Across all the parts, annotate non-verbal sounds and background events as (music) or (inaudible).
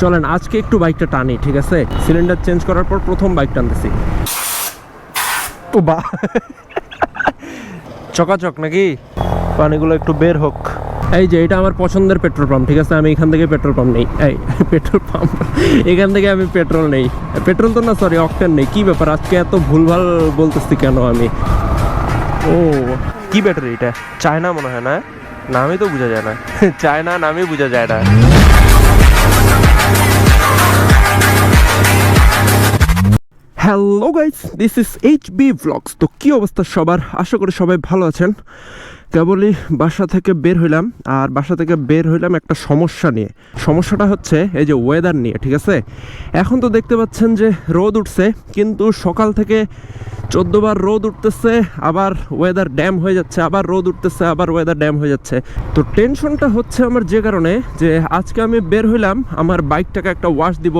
চলেন আজকে একটু বাইকটা টানি ঠিক আছে? সিলিন্ডার চেঞ্জ করার পর প্রথম বাইক টানতেছি। ও বা চকাচক নাকি? পানিগুলো একটু বের হোক। এই যে এটা আমার পছন্দের পেট্রোল পাম্প ঠিক আছে? আমি এখান থেকে পেট্রোল পাম্প নেই। এই পেট্রোল পাম্প এখান থেকে আমি পেট্রোল নেই। পেট্রোল তো না সরি অকটেন নেই। কি ব্যাপার আজকে এত ভুলভাল বলতেছি কেন আমি? ও কি ব্যাটারি এটা? চায়না মনে হয় না? নামই তো বোঝা যায় না। (laughs) চায়না নামই বোঝা যায় না। Hello guys this is H B blogs তো কী অবস্থা সবার? আশা করি সবাই ভালো আছেন। কেবলই বাসা থেকে বের হইলাম আর বাসা থেকে বের হইলাম একটা সমস্যা নিয়ে। সমস্যাটা হচ্ছে এই যে ওয়েদার নিয়ে, ঠিক আছে? এখন তো দেখতে পাচ্ছেন যে রোদ উঠছে, কিন্তু সকাল থেকে চোদ্দবার রোদ উঠতেছে, আবার ওয়েদার ড্যাম হয়ে যাচ্ছে, আবার রোদ উঠতেছে, আবার ওয়েদার ড্যাম হয়ে যাচ্ছে। তো টেনশনটা হচ্ছে আমার যে কারণে যে আজকে আমি বের হইলাম, আমার বাইকটাকে একটা ওয়াশ দিব।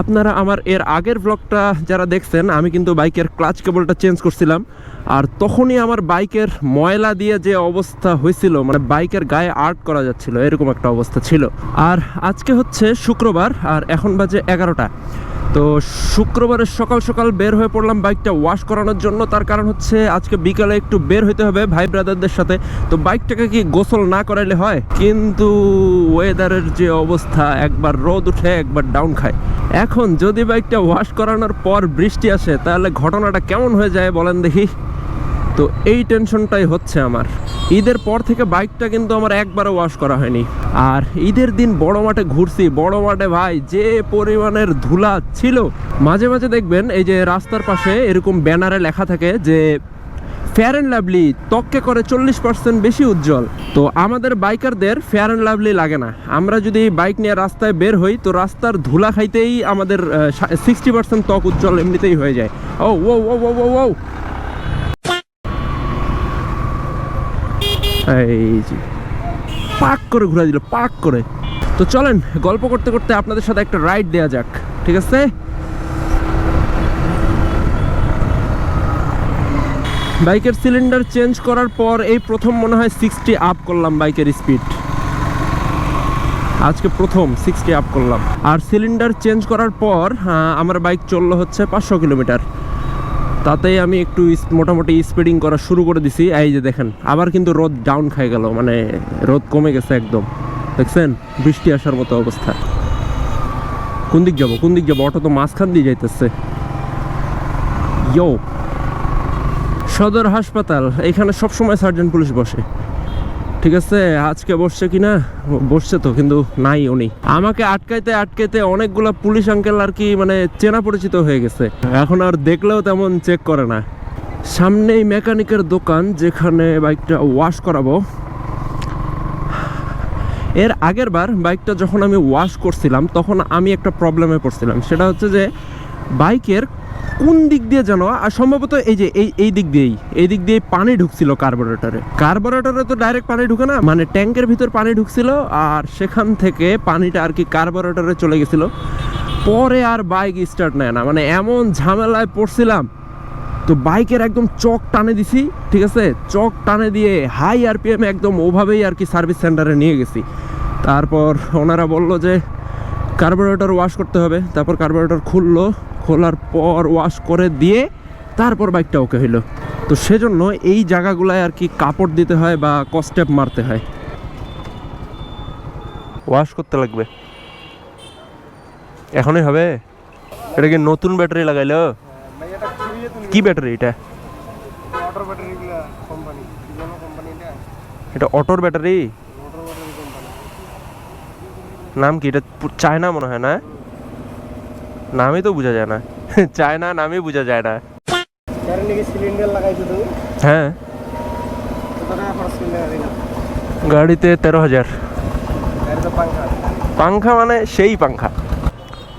আপনারা আমার এর আগের ব্লগটা যারা দেখছেন, আমি কিন্তু বাইকের ক্লাচ কেবলটা চেঞ্জ করছিলাম। আর তখনই আমার বাইকের ময়লা দিয়ে যে অবস্থা হয়েছিল মানে বাইকের গায়ে আর্ট করা যাচ্ছিল, এরকম একটা অবস্থা ছিল। আর আজকে হচ্ছে শুক্রবার, আর এখন বাজে এগারোটা। তো শুক্রবারের সকাল সকাল বের হয়ে পড়লাম বাইকটা ওয়াশ করানোর জন্য। তার কারণ হচ্ছে আজকে বিকালে একটু বের হইতে হবে ভাই ব্রাদারদের সাথে। তো বাইকটাকে কি গোসল না করাইলে হয়? কিন্তু ওয়েদারের যে অবস্থা, একবার রোদ উঠে, একবার ডাউন খায়। এখন যদি বাইকটা ওয়াশ করানোর পর বৃষ্টি আসে, তাহলে ঘটনাটা কেমন হয়ে যায় বলেন দেখি। তো এই টেনশনটাই হচ্ছে আমার। ঈদের পর থেকে বাইকটা কিন্তু আমার একবারও ওয়াশ করা হয়নি। আর ঈদের দিন বড় মাঠে ঘুরছি, বড় মাঠে ভাই, যে পরিমাণের ধুলা ছিল। মাঝে মাঝে দেখবেন এই যে রাস্তার পাশে এরকম ব্যানারে লেখা থাকে যে ফেয়ার অ্যান্ড লাভলি ত্বককে করে চল্লিশ পার্সেন্ট বেশি উজ্জ্বল। তো আমাদের বাইকারদের ফেয়ার অ্যান্ড লাভলি লাগে না। আমরা যদি বাইক নিয়ে রাস্তায় বের হই, তো রাস্তার ধুলা খাইতেই আমাদের সিক্সটি পার্সেন্ট ত্বক উজ্জ্বল এমনিতেই হয়ে যায়। ও ও ও ও ও এই পাক করে ঘুরে দিল, পাক করে। তো চলেন, গল্প করতে করতে আপনাদের সাথে একটা রাইড দেওয়া যাক, ঠিক আছে? বাইকের সিলিন্ডার চেঞ্জ করার পর এই প্রথম মনে হয় সিক্সটি আপ করলাম বাইকের স্পিড আজকে প্রথম সিক্সটি আপ করলাম। আর সিলিন্ডার চেঞ্জ করার পর আমার বাইক চলল হচ্ছে পাঁচশো কিলোমিটার। তাতেই আমি একটু মোটামুটি স্পিডিং করা শুরু করে দিছি। এই যে দেখেন, আবার কিন্তু রোদ ডাউন খাই গেল মানে রোদ কমে গেছে একদম। দেখছেন? বৃষ্টি আসার মতো অবস্থা। কোন দিক যাব? কোন দিক যাব? অটো তো মাঝখান দিয়ে যাইতেছে। ইয়ো সদর হাসপাতাল, এখানে সবসময় সার্জন পুলিশ বসে। ঠিক আছে? আজকে বসছে কি না বসছে তো, কিন্তু নাই উনি। আমাকে আটকাইতে আটকাইতে অনেকগুলা পুলিশ আঙ্কেল আর কি মানে চেনা পরিচিত হয়ে গেছে। এখন আর দেখলেও তেমন চেক করে না। সামনেই মেকানিকের দোকান, যেখানে বাইকটা ওয়াশ করাবো। এর আগের বার বাইকটা যখন আমি ওয়াশ করছিলাম, তখন আমি একটা প্রবলেমে পড়ছিলাম। সেটা হচ্ছে যে বাইকের কোন দিক দিয়ে যেন, আর সম্ভবত এই যে, এই এই দিক দিয়েই, এই দিক দিয়ে পানি ঢুকছিল কার্বোরেটরে কার্বোরেটরে তো ডাইরেক্ট পানি ঢুকে না মানে ট্যাঙ্কের ভিতর পানি ঢুকছিল, আর সেখান থেকে পানিটা আর কি কার্বোরেটরে চলে গেছিল। পরে আর বাইক স্টার্ট নেয় না মানে এমন ঝামেলায় পড়ছিলাম। তো বাইকের একদম চক টানে দিছি, ঠিক আছে? চক টানে দিয়ে হাই আরপিএম একদম ওভাবেই আর কি সার্ভিস সেন্টারে নিয়ে গেছি। তারপর ওনারা বলল যে কার্বোরেটর ওয়াশ করতে হবে। তারপর কার্বোরেটর খুললো খোলার পর ওয়াশ করে দিয়ে তারপর বাইকটা ওকে হইল। তো সেজন্য এই জায়গাগুলায় আর কি কাপড় দিতে হয় বা কস্টেপ মারতে হয়। ওয়াশ করতে লাগবে। এখনই হবে? এটা কি নতুন ব্যাটারি লাগাইলো? কি ব্যাটারি এটা? এটা অটোর ব্যাটারি নাম কি? এটা চায়না মনে হয় না? নামই তো বোঝা যায় না। (laughs) চায়না নামই বোঝা যায় না। হ্যাঁ। গাড়িতে তেরো হাজার। পাংখা। মানে সেই পাংখা।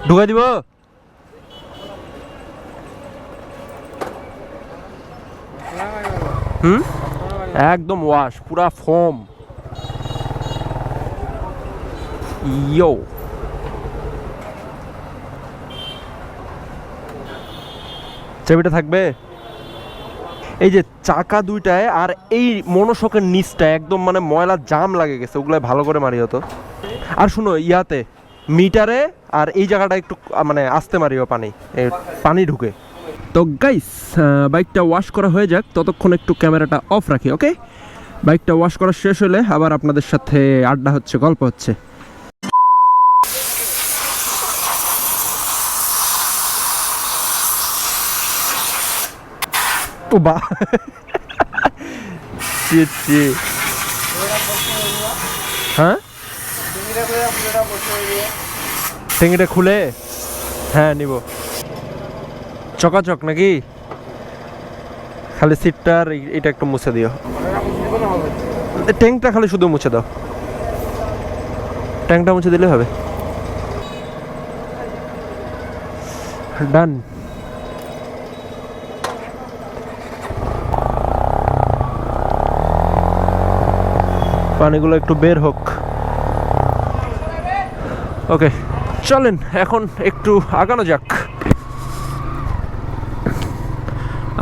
ঢুকা দিব? হুম? একদম ওয়াশ পুরা ফোম ইয়ো। চাবিটা থাকবে। এই যে চাকা দুইটায় আর এই মনোশকের নিচটা একদম মানে ময়লা জাম লাগে গেছে ওগুলো ভালো করে মারি হতো আর শুনো, ইয়াতে মিটারে আর এই জায়গাটা একটু মানে আসতে মারিও পানি পানি ঢুকে। তো গাইস বাইকটা ওয়াশ করা হয়ে যাক, ততক্ষণ একটু ক্যামেরাটা অফ রাখি ওকে বাইকটা ওয়াশ করা শেষ হলে আবার আপনাদের সাথে আড্ডা হচ্ছে, গল্প হচ্ছে। বা ছি, ছি। হ্যাঁ? টেঙ্গিটা খুলে? হ্যাঁ নিব। চকাচক নাকি? খালি সিটটা আর এটা একটু মুছে দিও। ট্যাঙ্কটা খালি শুধু মুছে দাও। ট্যাঙ্কটা মুছে দিলে হবে। ডান পানিগুলো একটু বের হোক। ওকে, চলেন, এখন একটু আগানো যাক।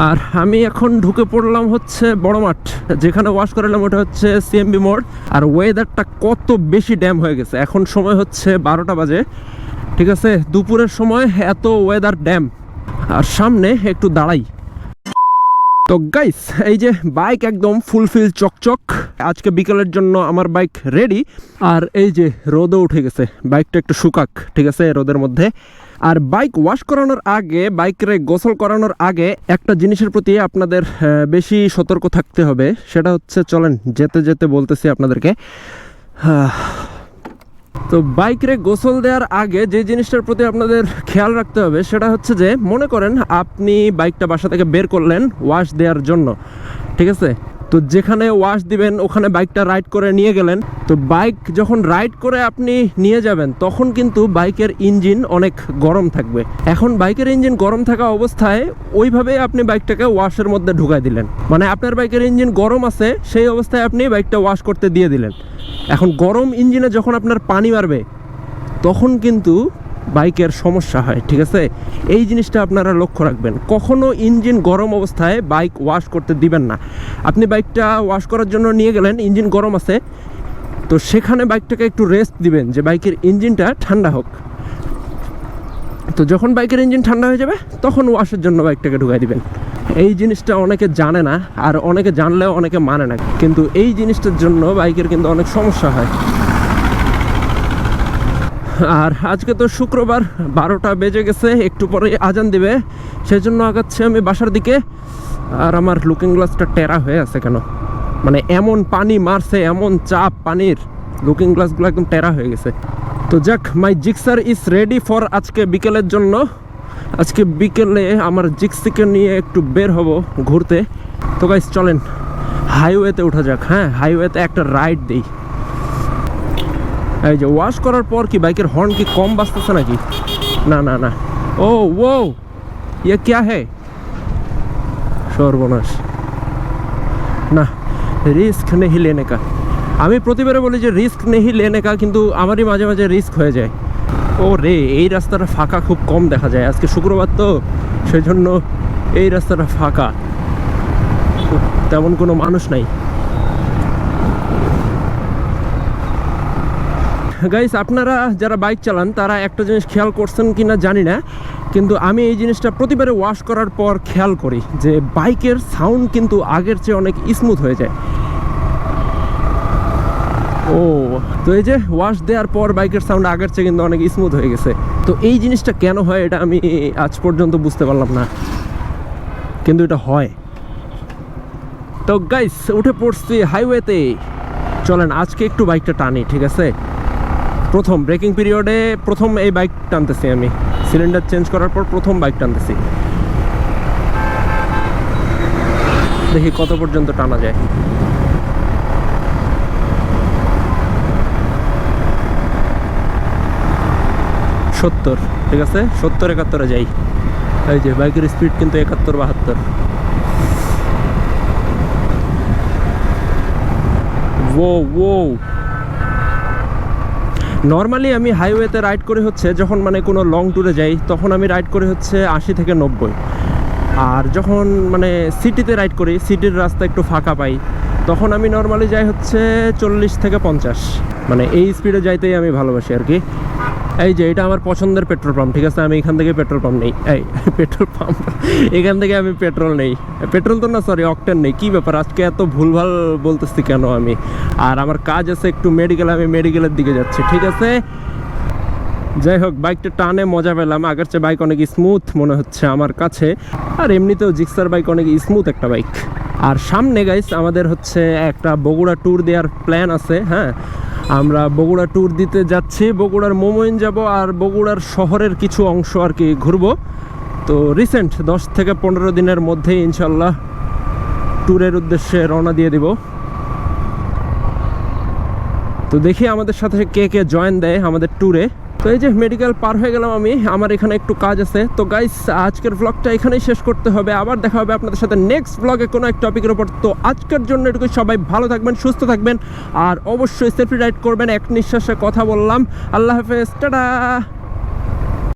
আর আমি এখন ঢুকে পড়লাম হচ্ছে বড় মাঠ যেখানে ওয়াশ করালাম ওটা হচ্ছে সিএমবি মোড়। আর ওয়েদারটা কত বেশি ড্যাম হয়ে গেছে। এখন সময় হচ্ছে বারোটা বাজে। ঠিক আছে, দুপুরের সময় এত ওয়েদার ড্যাম আর সামনে একটু দাঁড়াই। তো গাইস এই যে বাইক একদম ফুলফিল চকচক। আজকে বিকেলের জন্য আমার বাইক রেডি আর এই যে রোদও উঠে গেছে। বাইকটা একটু শুকাক, ঠিক আছে, রোদের মধ্যে। আর বাইক ওয়াশ করানোর আগে বাইকের গোসল করানোর আগে একটা জিনিসের প্রতি আপনাদের বেশি সতর্ক থাকতে হবে। সেটা হচ্ছে, চলেন, যেতে যেতে বলতেছি আপনাদেরকে। তো বাইকরে গোসল দেওয়ার আগে যে জিনিসটার প্রতি আপনাদের খেয়াল রাখতে হবে, সেটা হচ্ছে যে, মনে করেন আপনি বাইকটা বাসা থেকে বের করলেন ওয়াশ দেওয়ার জন্য, ঠিক আছে? তো যেখানে ওয়াশ দিবেন, ওখানে বাইকটা রাইড করে নিয়ে গেলেন। তো বাইক যখন রাইড করে আপনি নিয়ে যাবেন, তখন কিন্তু বাইকের ইঞ্জিন অনেক গরম থাকবে। এখন বাইকের ইঞ্জিন গরম থাকা অবস্থায় ওইভাবে আপনি বাইকটাকে ওয়াশের মধ্যে ঢুকাই দিলেন। মানে আপনার বাইকের ইঞ্জিন গরম আছে, সেই অবস্থায় আপনি বাইকটা ওয়াশ করতে দিয়ে দিলেন। এখন গরম ইঞ্জিনে যখন আপনার পানি মারবে, তখন কিন্তু বাইকের সমস্যা হয়, ঠিক আছে? এই জিনিসটা আপনারা লক্ষ্য রাখবেন। কখনো ইঞ্জিন গরম অবস্থায় বাইক ওয়াশ করতে দিবেন না। আপনি বাইকটা ওয়াশ করার জন্য নিয়ে গেলেন, ইঞ্জিন গরম আছে, তো সেখানে বাইকটাকে একটু রেস্ট দিবেন যে বাইকের ইঞ্জিনটা ঠান্ডা হোক। তো যখন বাইকের ইঞ্জিন ঠান্ডা হয়ে যাবে, তখন ওয়াশের জন্য বাইকটাকে ঢুকাই দিবেন। এই জিনিসটা অনেকে জানে না, আর অনেকে জানলেও অনেকে মানে না। কিন্তু এই জিনিসটার জন্য বাইকের কিন্তু অনেক সমস্যা হয়। আর আজকে তো শুক্রবার, বারোটা বেজে গেছে, একটু পরে আজান দিবে। সেই জন্য আগাচ্ছি আমি বাসার দিকে। আর আমার লুকিং গ্লাসটা টেরা হয়ে আছে কেন? মানে এমন পানি মারছে, এমন চাপ পানির। লুকিং গ্লাসগুলো একদম টেরা হয়ে গেছে। তো যাক my Gixxer is ready for আজকে বিকেলের জন্য। আজকে বিকেলে আমার জিক্সিকে নিয়ে একটু বের হব ঘুরতে। তো গাইস চলেন। হাইওয়েতে ওঠা যাক হ্যাঁ? হাইওয়েতে একটা রাইড দিই। এই যে ওয়াশ করার পর কি বাইকের হর্ন কি কম বাজতেছে নাকি? না না না। ও ও ইয়ে ক্যা হে? সর্বনাশ। না রিস্ক নেহি লেনে কা আমি প্রতিবারে বলি যে রিস্ক নেহি লেনে কা কিন্তু আমারই মাঝে মাঝে রিস্ক হয়ে যায়। ও রে, এই রাস্তাটা ফাঁকা খুব কম দেখা যায়। আজকে শুক্রবার তো, সেজন্য এই রাস্তাটা ফাঁকা। তেমন কোনো মানুষ নাই। গাইস আপনারা যারা বাইক চালান, তারা একটা জিনিস খেয়াল করছেন কি না জানি না, কিন্তু আমি এই জিনিসটা প্রতিবারে ওয়াশ করার পর খেয়াল করি যে বাইকের সাউন্ড কিন্তু আগের চেয়ে অনেক স্মুথ হয়ে যায়। ও, তো এই যে ওয়াশ দেওয়ার পর বাইকের সাউন্ড আগের চেয়ে কিন্তু অনেক স্মুথ হয়ে গেছে। তো এই জিনিসটা কেন হয় এটা আমি আজ পর্যন্ত বুঝতে পারলাম না, কিন্তু এটা হয়। তো গাইস উঠে পড়ছি হাইওয়েতে চলেন, আজকে একটু বাইকটা টানি, ঠিক আছে? প্রথম ব্রেকিং পিরিয়ডে প্রথম এই বাইক টানতেছি আমি। সিলিন্ডার চেঞ্জ করার পর প্রথম বাইক টানতেছি। দেখি কত পর্যন্ত টানা যায়। সত্তর, ঠিক আছে? সত্তর, একাত্তরে যাই। এই যে, বাইকের স্পিড কিন্তু একাত্তর, বাহাত্তর। ও ও নর্মালি আমি হাইওয়েতে রাইড করে হচ্ছে যখন মানে কোনো লং ট্যুরে যাই, তখন আমি রাইড করে হচ্ছে আশি থেকে নব্বই। আর যখন মানে সিটিতে রাইড করি সিটির রাস্তা একটু ফাঁকা পাই, তখন আমি নর্মালি যাই হচ্ছে চল্লিশ থেকে পঞ্চাশ। মানে এই স্পিডে যাইতেই আমি ভালোবাসি আর কি। এই যে, এটা আমার পছন্দের পেট্রোল পাম্প, ঠিক আছে? আমি এখান থেকে পেট্রোল পাম্প নেই। এই, (laughs) পেট্রোল পাম্প। এখান থেকে আমি পেট্রোল নেই। পেট্রোল তো না সরি অকটেন নেই। কী ব্যাপার? আজকে এত ভুলভাল বলতেছি কেন আমি? আর আমার কাজ আছে একটু মেডিকেল আমি মেডিকেলের দিকে যাচ্ছি, ঠিক আছে? যাই হোক বাইকটা টানে, মজা পেলাম। আগের চেয়ে বাইক অনেক স্মুথ মনে হচ্ছে আমার কাছে। আর এমনিতেও জিক্সার বাইক অনেক স্মুথ একটা বাইক আর সামনে গাইস আমাদের হচ্ছে একটা বগুড়া ট্যুর দেওয়ার প্ল্যান আছে হ্যাঁ? আমরা বগুড়া ট্যুর দিতে যাচ্ছি। বগুড়ার মোমোইন যাব আর বগুড়ার শহরের কিছু অংশ আর কি ঘুরব। তো রিসেন্ট দশ থেকে পনেরো দিনের মধ্যে ইনশাল্লাহ ট্যুরের উদ্দেশ্যে রওনা দিয়ে দিব। তো দেখি আমাদের সাথে কে কে জয়েন দেয় আমাদের ট্যুরে তো এই যে মেডিকেল পার হয়ে গেলাম আমি, আমার এখানে একটু কাজ আছে। তো গাইস আজকের ব্লগটা এখানেই শেষ করতে হবে। আবার দেখা হবে আপনাদের সাথে নেক্সট ব্লগে কোনো এক টপিকের উপর। তো আজকের জন্য এটুকু সবাই ভালো থাকবেন, সুস্থ থাকবেন। আর অবশ্যই সেলফি রাইড করবেন, এক নিঃশ্বাসে কথা বললাম। আল্লাহ হাফেজ, টাটা!